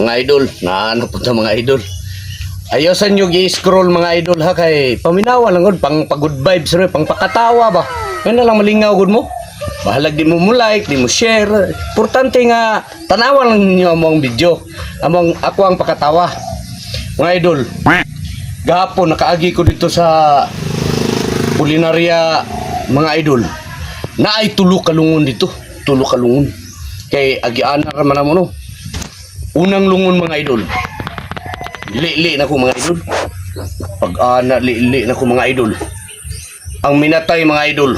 mga idol, naano po mga idol. Ayosan nyo gi-scroll mga idol ha kay paminawa lang gud pang pag-good vibes rin, pang pakatawa ba. Yan na lang malingaw gud mo. Bahalag di mo mo like, di mo share. Importante nga tanawa lang ninyo among video. Among ako ang pakatawa. Mga idol, gahapon nakaagi ko dito sa kulinarya mga idol. Na ay tulo kalungon dito. Tulo kalungon. Kay agiana ra man mo no. Unang lungon mga idol. Li-li na ko mga idol. Pag ana li-li na ko mga idol. Ang minatay mga idol.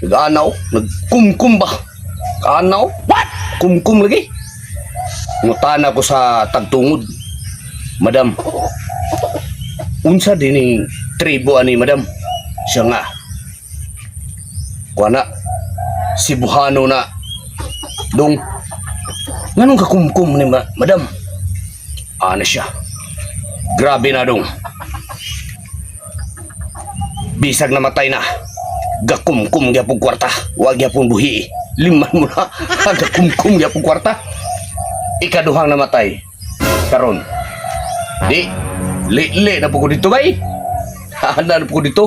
Nag-anaw, nagkumkum ba? Kaanaw? What? Kumkum lagi. Ngutana ko sa tagtungod. Madam, unsa din ni tribo ani madam? Siya nga. Kuana, si Buhano na. Dong, nganong kakumkum ni ma- madam? Ano siya? Grabe na dong. Bisag na matay na. Gakumkum gyapon kwarta. Wa gyapon buhi. Liman mo na. Gakumkum gyapon kwarta. Ikaduhang namatay. Karon. Di. Li-li na po ko dito bay. Hahanda na po ko dito.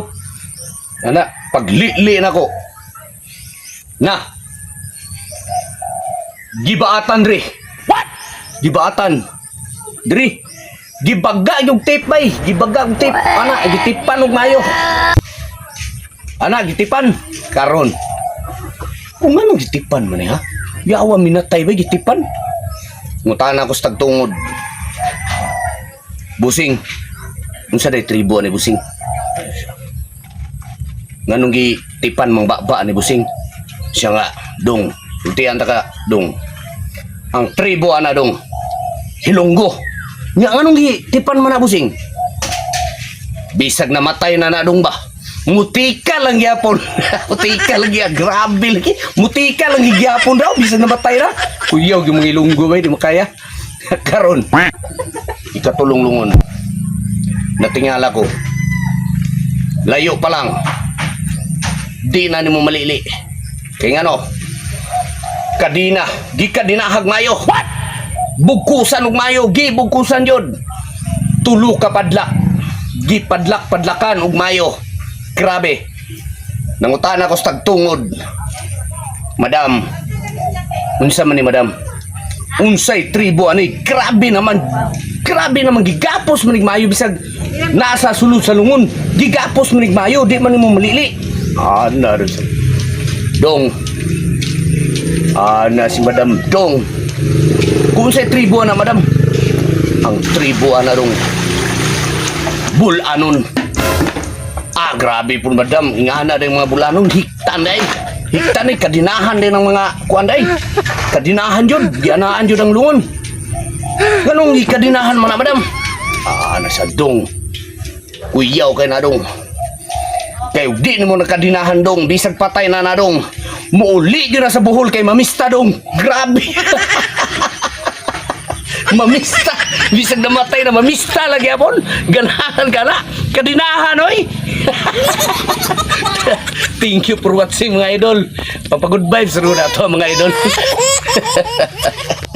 Ana, pag li-li na ko. Na. Gibaatan re. What? Gibaatan. Diri. Gibaga yung tape bay. Gibaga yung tape. Ana, gitipan og mayo. Ana, gitipan. Karon. Kung ano gitipan man eh, ha? Yawa minatay ba gitipan? Ngutana ko sa tagtungod. Busing. Unsa day tribo ni Busing? Nganong gitipan mang baba ni Busing? Siya nga, dong. Ultihan ta ka, dong. Ang tribo ana dong. Hilonggo. Nya nganong gitipan man na Busing? Bisag na matay na na dong ba? Mutika lang gyapon. Mutika lang gyapon. Grabe lagi. Mutika lang gyapon daw. Bisag na matay na. Kuyaw, yung mga ilunggo ba, di mo kaya. Karon. Ikatulong-lungon. Natingala ko. Layo pa lang. Di na ni mo malili. Kaya nga no, kadina, gi kadinahag mayo. What? Bugkusan og mayo, gi bugkusan yun. Tulo ka padlak. Gi padlak padlakan og mayo. Grabe. Nangutan ako sa tagtungod. Madam, unsa man ni madam? Unsay tribo ani? Grabe naman. Grabe naman gigapos manig mayo bisag nasa sulod sa lungon. Gigapos manig mayo, di man mo malili. Ah, na rin sa- Dong. Ah, na si madam Dong. Kung unsay tribo na madam? Ang tribo ana dong. Bulanon. Ah, grabe po madam. Ingana din mga bulanon. Hiktan day. Hiktan day. Kadinahan din ng mga kuan day. Kadinahan yun. Gianaan yun ang lungon. Ganong ikadinahan man na madam? Ah, nasa dong. Kuyaw kay na dong. Kay di ni mo nakadinahan dong. Bisag patay na na dong. Muuli yun na sa buhol kay mamista dong. Grabe. mamista. Bisag namatay na mamista lagi apon. Ganahan ka na. Kadinahan, oy. Thank you for watching mga idol. Papagood vibes ro na to mga idol.